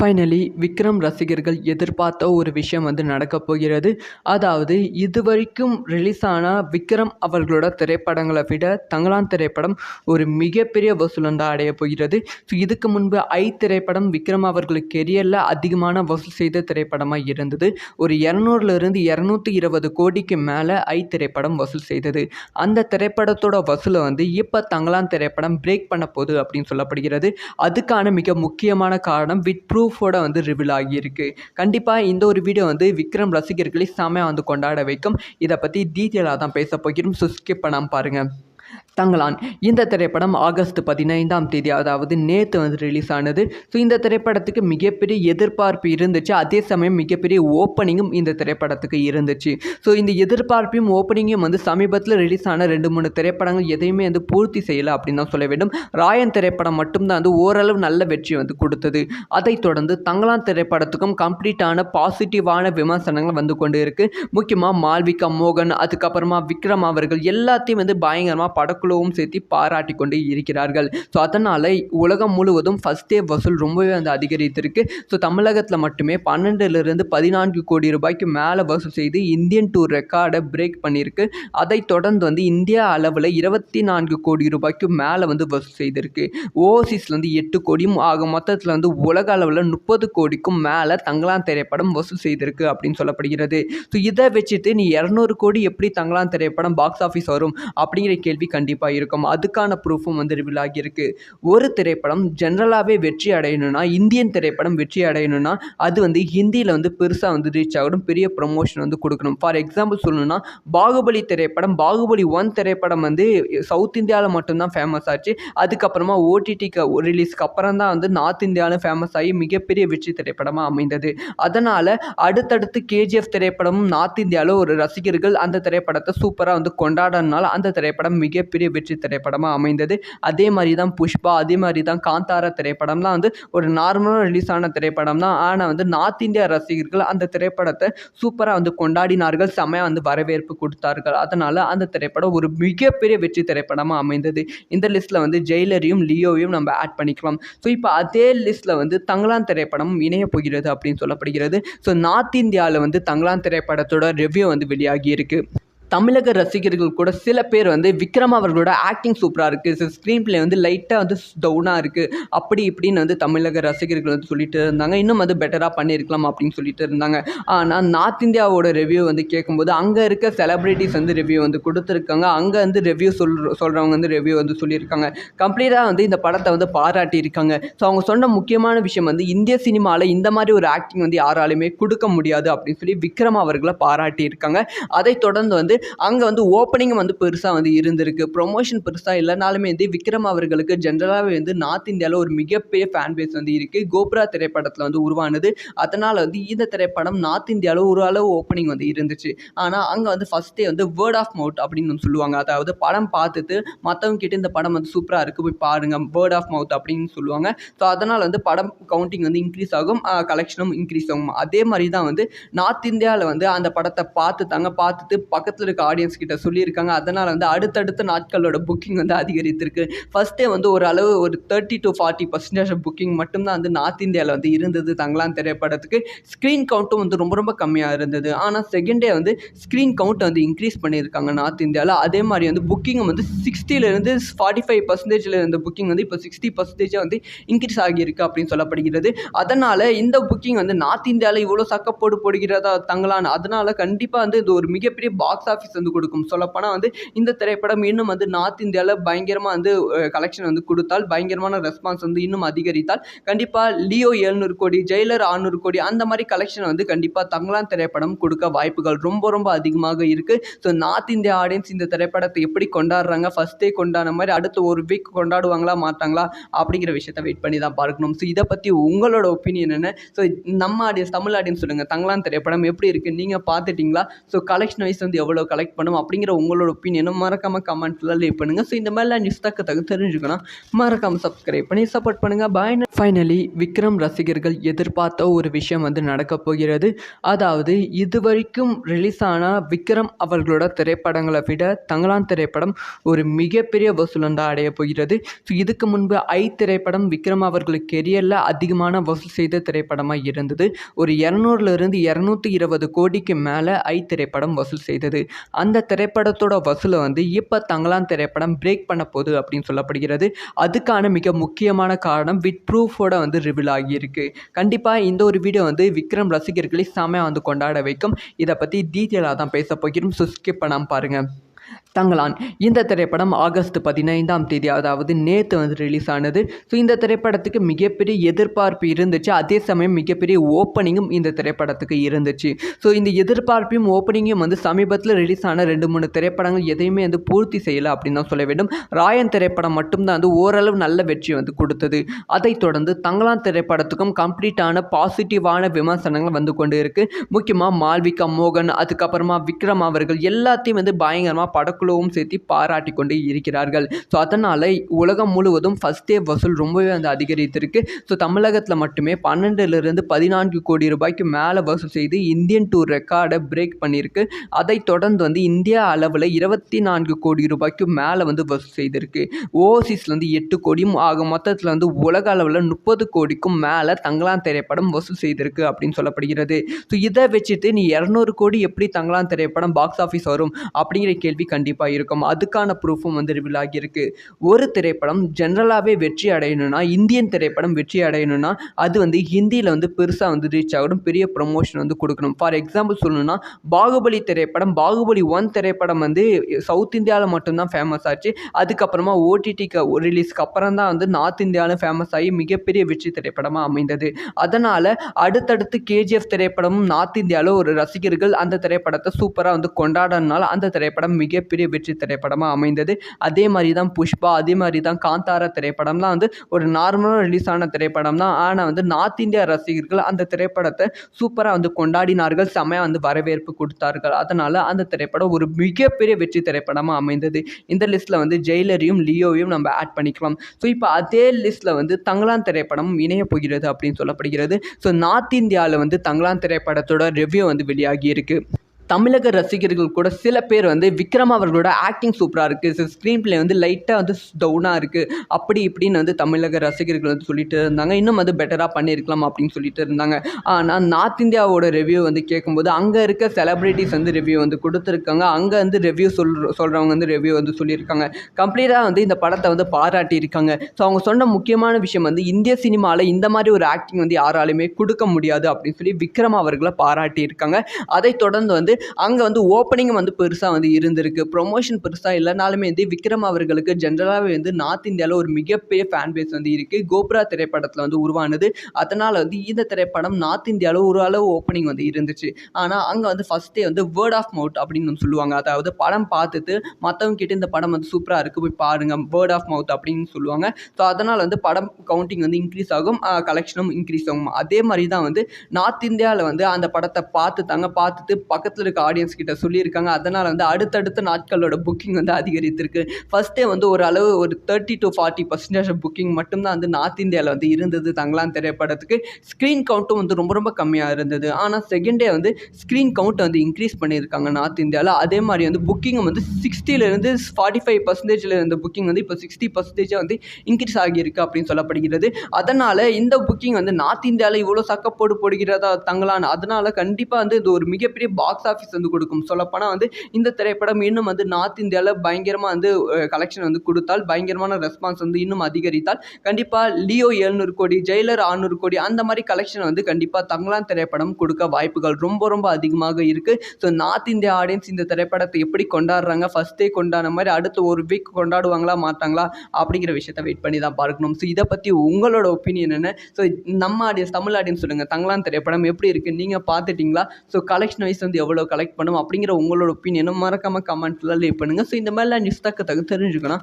Finally Vikram ரசிகர்கள் எதிர்பார்த்த ஒரு விஷயம் வந்து நடக்கப் போகிறது. அதாவது இதுவரைக்கும் ரிலீஸ் ஆன விக்ரம் அவர்களோட திரைப்படங்களை விட தங்கலான் திரைப்படம் ஒரு மிகப்பெரிய வசூல் வந்து அடைய போகிறது. ஸோ இதுக்கு முன்பு ஐ திரைப்படம் விக்ரம் அவர்களுக்கு கெரியரில் அதிகமான வசூல் செய்த திரைப்படமாக இருந்தது. ஒரு இரநூறுலேருந்து இரநூத்தி இருபது கோடிக்கு மேலே ஐ திரைப்படம் வசூல் செய்தது. அந்த திரைப்படத்தோட வசூலை வந்து இப்போ தங்கலான் திரைப்படம் பிரேக் பண்ண போகுது அப்படின்னு சொல்லப்படுகிறது. அதுக்கான மிக முக்கியமான காரணம் வித் ப்ரூஃபோட வந்து ரிவீல் ஆகியிருக்கு. கண்டிப்பாக இந்த ஒரு வீடியோ வந்து விக்ரம் ரசிகர்களை செமையாக வந்து கொண்டாட வைக்கும். இதை பற்றி டீட்டெயிலாக தான் பேச போகிறோம். ஸோ ஸ்கிப் பண்ணாமல் பாருங்கள் தங்கலான் இந்த திரைப்படம் ஆகஸ்ட் பதினைந்தாம் தேதி அதாவது நேற்று வந்து ரிலீஸ் ஆனது. ஸோ இந்த திரைப்படத்துக்கு மிகப்பெரிய எதிர்பார்ப்பு இருந்துச்சு. அதே சமயம் மிகப்பெரிய ஓப்பனிங்கும் இந்த திரைப்படத்துக்கு இருந்துச்சு. ஸோ இந்த எதிர்பார்ப்பையும் ஓப்பனிங்கும் வந்து சமீபத்தில் ரிலீஸ் ஆன ரெண்டு மூணு திரைப்படங்கள் எதையுமே வந்து பூர்த்தி செய்யலை அப்படின்னு தான் சொல்ல வேண்டும். ராயன் திரைப்படம் மட்டும்தான் வந்து ஓரளவு நல்ல வெற்றி வந்து கொடுத்தது. அதைத் தொடர்ந்து தங்கலான் திரைப்படத்துக்கும் கம்ப்ளீட்டான பாசிட்டிவான விமர்சனங்கள் வந்து கொண்டு இருக்குது முக்கியமாக மால்விகா மோகன் அதுக்கப்புறமா விக்ரம் அவர்கள் எல்லாத்தையும் வந்து பயங்கரமாக படக்குழுவும் சேர்த்து பாராட்டி கொண்டு இருக்கிறார்கள். ஸோ அதனால் உலகம் முழுவதும் ஃபஸ்ட் டே வசூல் ரொம்பவே வந்து அதிகரித்திருக்கு. ஸோ தமிழகத்தில் மட்டுமே பன்னெண்டுலேருந்து பதினான்கு கோடி ரூபாய்க்கு மேலே வசூல் செய்து இந்தியன் டூர் ரெக்கார்டை பிரேக் பண்ணியிருக்கு. அதை தொடர்ந்து வந்து இந்தியா அளவில் இருபத்தி நான்கு கோடி ரூபாய்க்கு மேலே வந்து வசூல் செய்திருக்கு. ஓவர்சீஸில் வந்து எட்டு கோடியும் ஆக மொத்தத்தில் வந்து உலக அளவில் முப்பது கோடிக்கும் மேலே தங்கலான் திரைப்படம் வசூல் செய்திருக்கு அப்படின்னு சொல்லப்படுகிறது. ஸோ இதை வச்சுட்டு நீ இரநூறு கோடி எப்படி தங்கலான் திரைப்படம் பாக்ஸ் ஆஃபீஸ் வரும்? அப்படிங்கிற கேள்வி கண்டிப்பாக இருக்கும். அதுக்கான ப்ரூஃபும் வந்து ரிவீல் ஆகியிருக்கு. ஒரு திரைப்படம் ஜென்ரலாகவே வெற்றி அடையணும்னா இந்தியன் திரைப்படம் வெற்றி அடையணும்னா அது வந்து ஹிந்தியில் வந்து பெருசாக வந்து ரீச் ஆகணும். பெரிய ப்ரொமோஷன் வந்து கொடுக்கணும். ஃபார் எக்ஸாம்பிள் சொல்லணும்னா பாகுபலி திரைப்படம் பாகுபலி ஒன் திரைப்படம் வந்து சவுத் இந்தியாவில் மட்டும்தான் ஃபேமஸ் ஆச்சு. அதுக்கப்புறமா ஓடிடிக்கு ரிலீஸ்க்கு அப்புறம் தான் வந்து நார்த் இந்தியாவிலும் ஃபேமஸ் ஆகி மிகப்பெரிய வெற்றி திரைப்படமாக அமைந்தது. அதனால் அடுத்தடுத்து கேஜிஎஃப் திரைப்படமும் நார்த் இந்தியாவில் ஒரு ரசிகர்கள் அந்த திரைப்படத்தை சூப்பராக வந்து கொண்டாடனால அந்த திரைப்படம் மிக மிகப்பெரிய வெற்றி திரைப்படமாக அமைந்தது. அதே மாதிரி தான் புஷ்பா அதே மாதிரி தான் காந்தாரா திரைப்படம்லாம் வந்து ஒரு நார்மலாக ரிலீஸ் ஆன திரைப்படம் தான் ஆனால் வந்து நார்த் இந்தியா ரசிகர்கள் அந்த திரைப்படத்தை சூப்பராக வந்து கொண்டாடினார்கள். செம்மையாக வந்து வரவேற்பு கொடுத்தார்கள். அதனால் அந்த திரைப்படம் ஒரு மிகப்பெரிய வெற்றி திரைப்படமாக அமைந்தது. இந்த லிஸ்ட்டில் வந்து ஜெயிலரையும் லியோவையும் நம்ம ஆட் பண்ணிக்கலாம். ஸோ இப்போ அதே லிஸ்ட்டில் வந்து தங்கலான் திரைப்படம் இணைய போகிறது அப்படின்னு சொல்லப்படுகிறது. ஸோ நார்த் இந்தியாவில் வந்து தங்கலான் திரைப்படத்தோட ரிவ்யூ வந்து வெளியாகி இருக்குது தமிழக ரசிகர்கள் கூட சில பேர் வந்து விக்ரம் அவர்களோட ஆக்டிங் சூப்பராக இருக்குது ஸ்க்ரீன் பிளே வந்து லைட்டாக வந்து டவுனாக இருக்குது அப்படி இப்படின்னு வந்து தமிழக ரசிகர்கள் வந்து சொல்லிட்டு இருந்தாங்க. இன்னும் வந்து பெட்டராக பண்ணியிருக்கலாம் அப்படின்னு சொல்லிட்டு இருந்தாங்க. ஆனால் நார்த் இந்தியாவோட ரிவ்யூ வந்து கேட்கும்போது அங்கே இருக்க செலிப்ரிட்டிஸ் வந்து ரிவ்யூ வந்து கொடுத்துருக்காங்க. அங்கே வந்து ரிவ்யூ சொல் சொல்கிறவங்க வந்து ரிவ்யூ வந்து சொல்லியிருக்காங்க. கம்ப்ளீட்டாக வந்து இந்த படத்தை வந்து பாராட்டியிருக்காங்க. ஸோ அவங்க சொன்ன முக்கியமான விஷயம் வந்து இந்திய சினிமாவில் இந்த மாதிரி ஒரு ஆக்டிங் வந்து யாராலுமே கொடுக்க முடியாது அப்படின்னு சொல்லி விக்ரம் அவர்களை பாராட்டியிருக்காங்க. அதை தொடர்ந்து வந்து அங்கே வந்து ஓப்பனிங் வந்து பெருசாக வந்து இருந்திருக்கு. ப்ரொமோஷன் பெருசாக இல்லைனாலுமே வந்து விக்ரம் அவர்களுக்கு ஜென்ரலாகவே வந்து நார்த் இந்தியாவில் ஒரு மிகப்பெரிய ஃபேன் பேஸ் வந்து இருக்குது கோப்ரா திரைப்படத்தில் வந்து உருவானது. அதனால் வந்து இந்த திரைப்படம் நார்த் இந்தியாவில் ஒரு அளவு ஓப்பனிங் வந்து இருந்துச்சு. ஆனால் அங்கே வந்து ஃபஸ்ட்டே வந்து வேர்ட் ஆஃப் மவுத் அப்படின்னு சொல்லுவாங்க. அதாவது படம் பார்த்துட்டு மற்றவங்க கிட்ட இந்த படம் வந்து சூப்பராக இருக்குது போய் பாருங்கள் வேர்ட் ஆஃப் மவுத் அப்படின்னு சொல்லுவாங்க. ஸோ அதனால் வந்து படம் கவுண்டிங் வந்து இன்க்ரீஸ் ஆகும் கலெக்ஷனும் இன்க்ரீஸ் ஆகும். அதே மாதிரி தான் வந்து நார்த் இந்தியாவில் வந்து அந்த படத்தை பார்த்து தாங்க பார்த்துட்டு பக்கத்தில் இருக்க ஆடியன்ஸ் கிட்ட சொல்லியிருக்காங்க. அதனால் வந்து அடுத்தடுத்த நாட்களோட புக்கிங் வந்து அதிகரித்திருக்கு. ஃபஸ்ட்டே வந்து ஒரு அளவு ஒரு thirty to forty percentage booking மட்டும்தான் வந்து நார்த் இந்தியாவில் வந்து இருந்தது தங்கலான் திரைப்படத்துக்கு. ஸ்க்ரீன் கவுண்ட்டும் வந்து ரொம்ப ரொம்ப கம்மியாக இருந்தது. ஆனால் செகண்ட் டே வந்து ஸ்க்ரீன் கவுண்ட் வந்து இன்க்ரீஸ் பண்ணியிருக்காங்க நார்த் இந்தியாவில் அதே மாதிரி வந்து புக்கிங்கும் வந்து சிக்ஸ்டிலேருந்து ஃபார்ட்டி ஃபைவ் பர்சன்டேஜில் இருந்த புக்கிங் வந்து இப்போ சிக்ஸ்டி பர்சன்டேஜாக வந்து இன்க்ரீஸ் ஆகியிருக்கு அப்படின்னு சொல்லப்படுகிறது. அதனால் இந்த புக்கிங் வந்து நார்த் இந்தியாவில் இவ்வளோ சக்கப்போடு போடுகிறதா தங்கலான் அதனால் கண்டிப்பாக வந்து இது ஒரு மிகப்பெரிய பாக்ஸ் ஆஃபீஸ் வந்து கொடுக்கும். சொல்லப்போனால் வந்து இந்த திரைப்படம் இன்னும் வந்து நார்த் இந்தியாவில் பயங்கரமாக வந்து கலெக்ஷன் வந்து கொடுத்தால் பயங்கரமான ரெஸ்பான்ஸ் வந்து இன்னும் அதிகரித்தால் கண்டிப்பாக லியோ எழுநூறு கோடி ஜெயிலர் ஆறுநூறு கோடி அந்த மாதிரி கலெக்ஷன் வந்து கண்டிப்பாக தங்கலான் திரைப்படம் கொடுக்க வாய்ப்புகள் ரொம்ப ரொம்ப அதிகமாக இருக்குது ஸோ நார்த் இந்தியா ஆடியன்ஸ் இந்த திரைப்படத்தை எப்படி கொண்டாடுறாங்க? ஃபஸ்ட் டே கொண்டாடின மாதிரி அடுத்த ஒரு வீக் கொண்டாடுவாங்களா மாட்டாங்களா? அப்படிங்கிற விஷயத்த வெயிட் பண்ணி தான் பார்க்கணும். ஸோ இதை பற்றி உங்களோட ஒப்பீனியன் என்ன? ஸோ நம்ம ஆடியன்ஸ் தமிழ் ஆடியன்ஸ் சொல்லுங்கள் தங்கலான் திரைப்படம் எப்படி இருக்குது நீங்கள் பார்த்துட்டிங்களா? ஸோ கலெக்ஷன் வைஸ் வந்து எவ்வளோ கலெக்ட் பண்ணும் அப்படிங்கிற உங்களோட ஒப்பீனியனும் மறக்காமல் கமெண்ட்ஸில் லீவ் பண்ணுங்கள் ஸோ இந்த மாதிரிலாம் நியூஸ் தக்க தகு தெரிஞ்சுக்கணும் மறக்காமல் சப்ஸ்கிரைப் பண்ணி சப்போர்ட் பண்ணுங்கள் பாய் ஃபைனலி விக்ரம் ரசிகர்கள் எதிர்பார்த்த ஒரு விஷயம் வந்து நடக்க போகிறது. அதாவது இதுவரைக்கும் ரிலீஸ் ஆன விக்ரம் அவர்களோட திரைப்படங்களை விட தங்களான் திரைப்படம் ஒரு மிகப்பெரிய வசூல் வந்து அடைய போகிறது. ஸோ இதுக்கு முன்பு ஐ திரைப்படம் விக்ரம் அவர்களுக்கு கெரியரில் அதிகமான வசூல் செய்த திரைப்படமாக இருந்தது. ஒரு இரநூறுலேருந்து இரநூத்தி இருபது கோடிக்கு மேலே ஐ திரைப்படம் வசூல் செய்தது. அந்த திரைப்படத்தோட வசூலை வந்து இப்போ தங்களான் திரைப்படம் பிரேக் பண்ண போகுது அப்படின்னு சொல்லப்படுகிறது. அதுக்கான மிக முக்கியமான காரணம் வித் ப்ரூஃபோட வந்து ரிவீல் ஆகியிருக்கு. கண்டிப்பாக இந்த ஒரு வீடியோ வந்து விக்ரம் ரசிகர்களை செமையாக வந்து கொண்டாட வைக்கும். இதை பற்றி டீட்டெயிலாக தான் பேச போகிறோம். ஸோ ஸ்கிப் பண்ணாமல் பாருங்கள் தங்களான். இந்த திரைப்படம் ஆகஸ்ட் பதினைந்தாம் தேதி அதாவது நேற்று வந்து ரிலீஸ் ஆனது. ஸோ இந்த திரைப்படத்துக்கு மிகப்பெரிய எதிர்பார்ப்பு இருந்துச்சு. அதே சமயம் மிகப்பெரிய ஓப்பனிங்கும் இந்த திரைப்படத்துக்கு இருந்துச்சு. ஸோ இந்த எதிர்பார்ப்பையும் ஓப்பனிங்கும் வந்து சமீபத்தில் ரிலீஸ் ஆன ரெண்டு மூணு திரைப்படங்கள் எதையுமே வந்து பூர்த்தி செய்யலை அப்படின்னு தான் சொல்ல வேண்டும். ராயன் திரைப்படம் மட்டும்தான் வந்து ஓரளவு நல்ல வெற்றி வந்து கொடுத்தது. அதைத் தொடர்ந்து தங்களான் திரைப்படத்துக்கும் கம்ப்ளீட்டான பாசிட்டிவான விமர்சனங்கள் வந்து கொண்டு இருக்குது முக்கியமாக மால்விகா மோகன் அதுக்கப்புறமா விக்ரம் அவர்கள் எல்லாத்தையும் வந்து பயங்கரமாக படம் படக்குழுவும் சேர்த்து பாராட்டி கொண்டு இருக்கிறார்கள். ஸோ அதனால் உலகம் முழுவதும் ஃபஸ்ட் டே வசூல் ரொம்பவே வந்து அதிகரித்திருக்கு. ஸோ தமிழகத்தில் மட்டுமே பன்னெண்டுலேருந்து பதினான்கு கோடி ரூபாய்க்கு மேலே வசூல் செய்து இந்தியன் டூர் ரெக்கார்டை பிரேக் பண்ணியிருக்கு. அதை தொடர்ந்து வந்து இந்தியா அளவில் இருபத்தி நான்கு கோடி ரூபாய்க்கு மேலே வந்து வசூல் செய்திருக்கு. ஓவர்சீஸில் வந்து எட்டு கோடியும் ஆக மொத்தத்தில் வந்து உலக அளவில் முப்பது கோடிக்கும் மேலே தங்களான் திரைப்படம் வசூல் செய்திருக்கு அப்படின்னு சொல்லப்படுகிறது. ஸோ இதை வச்சுட்டு நீ இரநூறு கோடி எப்படி தங்களான் திரைப்படம் பாக்ஸ் ஆஃபீஸ் வரும்? அப்படிங்கிற கேள்வி கண்டிப்பாக இருக்கும். அதுக்கான ப்ரூஃபும் வந்து ரிவீல் ஆகியிருக்கு. ஒரு திரைப்படம் ஜென்ரலாகவே வெற்றி அடையணும்னா இந்தியன் திரைப்படம் வெற்றி அடையணும்னா அது வந்து ஹிந்தியில் வந்து பெருசாக வந்து ரீச் ஆகணும். பெரிய ப்ரொமோஷன் வந்து கொடுக்கணும். ஃபார் எக்ஸாம்பிள் சொல்லணும்னா பாகுபலி திரைப்படம் பாகுபலி ஒன் திரைப்படம் வந்து சவுத் இந்தியாவில் மட்டும்தான் ஃபேமஸ் ஆச்சு. அதுக்கப்புறமா ஓடிடிக்கு ரிலீஸ்க்கு அப்புறம் தான் வந்து நார்த் இந்தியாவிலும் ஃபேமஸ் ஆகி மிகப்பெரிய வெற்றி திரைப்படமாக அமைந்தது. அதனால் அடுத்தடுத்து கேஜிஎஃப் திரைப்படமும் நார்த் இந்தியாவில் ஒரு ரசிகர்கள் அந்த திரைப்படத்தை சூப்பராக வந்து கொண்டாடுறதுனால அந்த திரைப்படம் மிகப்பெரிய வெற்றி திரைப்படமாக அமைந்தது. அதே மாதிரி தான் புஷ்பா அதே மாதிரி தான் காந்தாரா திரைப்படம்லாம் வந்து ஒரு நார்மலாக ரிலீஸ் ஆன திரைப்படம் தான் ஆனால் வந்து நார்த் இந்தியா ரசிகர்கள் அந்த திரைப்படத்தை சூப்பராக வந்து கொண்டாடினார்கள். செமையாக வந்து வரவேற்பு கொடுத்தார்கள். அதனால் அந்த திரைப்படம் ஒரு மிகப்பெரிய வெற்றி திரைப்படமாக அமைந்தது. இந்த லிஸ்ட்டில் வந்து ஜெயிலரையும் லியோவையும் நம்ம ஆட் பண்ணிக்கலாம். ஸோ இப்போ அதே லிஸ்ட்டில் வந்து தங்கலான் திரைப்படமும் இணைய போகிறது அப்படின்னு சொல்லப்படுகிறது. ஸோ நார்த் இந்தியாவில் வந்து தங்கலான் திரைப்படத்தோட ரிவ்யூ வந்து வெளியாகி இருக்குது தமிழக ரசிகர்கள் கூட சில பேர் வந்து விக்ரம் அவர்களோட ஆக்டிங் சூப்பராக இருக்குது ஸ்க்ரீன் பிளே வந்து லைட்டாக வந்து டவுனாக இருக்குது அப்படி இப்படின்னு வந்து தமிழக ரசிகர்கள் வந்து சொல்லிட்டு இருந்தாங்க. இன்னும் வந்து பெட்டராக பண்ணியிருக்கலாம் அப்படின்னு சொல்லிட்டு இருந்தாங்க. ஆனால் நார்த் இந்தியாவோட ரிவ்யூ வந்து கேட்கும்போது அங்கே இருக்க செலிப்ரிட்டிஸ் வந்து ரிவ்யூ வந்து கொடுத்துருக்காங்க. அங்கே வந்து ரிவ்யூ சொல் சொல்கிறவங்க வந்து ரிவ்யூ வந்து சொல்லியிருக்காங்க. கம்ப்ளீட்டாக வந்து இந்த படத்தை வந்து பாராட்டியிருக்காங்க. ஸோ அவங்க சொன்ன முக்கியமான விஷயம் வந்து இந்திய சினிமாவில் இந்த மாதிரி ஒரு ஆக்டிங் வந்து யாராலுமே கொடுக்க முடியாது அப்படின்னு சொல்லி விக்ரம் அவர்களை பாராட்டியிருக்காங்க. அதை தொடர்ந்து வந்து அங்கே வந்து ஓப்பனிங்கும் வந்து பெருசாக வந்து இருந்திருக்கு. ப்ரொமோஷன் பெருசாக இல்லைனாலுமே வந்து விக்ரம் அவர்களுக்கு ஜென்ரலாகவே வந்து நார்த் இந்தியாவில் ஒரு மிகப்பெரிய ஃபேன் பேஸ் வந்து இருக்குது கோப்ரா திரைப்படத்தில் வந்து உருவானது. அதனால் வந்து இந்த திரைப்படம் நார்த் இந்தியாவில் ஒரு அளவு ஓப்பனிங் வந்து இருந்துச்சு. ஆனால் அங்கே வந்து ஃபஸ்ட்டே வந்து வேர்ட் ஆஃப் மவுத் அப்படின்னு வந்து சொல்லுவாங்க. அதாவது படம் பார்த்துட்டு மற்றவங்க கிட்ட இந்த படம் வந்து சூப்பராக இருக்குது போய் பாருங்கள் வேர்ட் ஆஃப் மவுத் அப்படின்னு சொல்லுவாங்க. ஸோ அதனால் வந்து படம் கவுண்டிங் வந்து இன்க்ரீஸ் ஆகும் கலெக்ஷனும் இன்க்ரீஸ் ஆகும். அதே மாதிரி தான் வந்து நார்த் இந்தியாவில் வந்து அந்த படத்தை பார்த்துட்டாங்க பார்த்துட்டு பக்கத்தில் இருக்க ஆடியன்ஸ் கிட்ட சொல்லியிருக்காங்க. அதனால் வந்து அடுத்தடுத்த நாட்களோட புக்கிங் வந்து அதிகரித்திருக்கு. ஃபஸ்ட்டே வந்து ஒரு அளவு ஒரு thirty to forty percentage booking மட்டும்தான் வந்து நார்த் இந்தியாவில் வந்து இருந்தது தங்கலான் திரைப்படத்துக்கு. ஸ்க்ரீன் கவுண்ட்டும் வந்து ரொம்ப ரொம்ப கம்மியாக இருந்தது. ஆனால் செகண்ட் டே வந்து ஸ்க்ரீன் கவுண்ட் வந்து இன்க்ரீஸ் பண்ணியிருக்காங்க நார்த் இந்தியாவில் அதே மாதிரி வந்து புக்கிங் வந்து சிக்ஸ்டிலேருந்து ஃபார்ட்டி ஃபைவ் பர்சன்டேஜில் இருந்த புக்கிங் வந்து இப்போ சிக்ஸ்டி பர்சன்டேஜாக வந்து இன்க்ரீஸ் ஆகியிருக்கு அப்படின்னு சொல்லப்படுகிறது. அதனால் இந்த புக்கிங் வந்து நார்த் இந்தியாவில் இவ்வளோ சக்கப்போடு போடுகிறதா தங்கலான் அதனால் கண்டிப்பாக வந்து இது ஒரு மிகப்பெரிய பாக்ஸ் ஆஃபீஸ் வந்து கொடுக்கும். சொல்லப்போனால் வந்து இந்த திரைப்படம் இன்னும் வந்து நார்த் இந்தியாவில் பயங்கரமாக வந்து கலெக்ஷன் வந்து கொடுத்தால் பயங்கரமான ரெஸ்பான்ஸ் வந்து இன்னும் அதிகரித்தால் கண்டிப்பாக லியோ எழுநூறு கோடி ஜெயிலர் ஆறுநூறு கோடி அந்த மாதிரி கலெக்ஷன் வந்து கண்டிப்பாக தங்களான் திரைப்படம் கொடுக்க வாய்ப்புகள் ரொம்ப ரொம்ப அதிகமாக இருக்குது ஸோ நார்த் இந்தியா ஆடியன்ஸ் இந்த திரைப்படத்தை எப்படி கொண்டாடுறாங்க? ஃபஸ்ட்டே கொண்டாடின மாதிரி அடுத்த ஒரு வீக் கொண்டாடுவாங்களா மாட்டாங்களா? அப்படிங்கிற விஷயத்தை வெயிட் பண்ணி தான் பார்க்கணும். ஸோ இதை பற்றி உங்களோட ஒப்பீனியன் என்ன? ஸோ நம்ம ஆடியன்ஸ் தமிழ் ஆடியன்ஸ் சொல்லுங்கள் தங்களான் திரைப்படம் எப்படி இருக்குது நீங்கள் பார்த்துட்டிங்களா? ஸோ கலெக்ஷன் வைஸ் வந்து எவ்வளோ எவ்வளோ கலெக்ட் பண்ணும் அப்படிங்கிற உங்களோட ஒப்பீனியனும் மறக்காமல் கமெண்ட்டில் லீவ் பண்ணுங்கள் ஸோ இந்த மாதிரிலாம் நியூஸ் தக்க தக்க தெரிஞ்சுக்கணும்.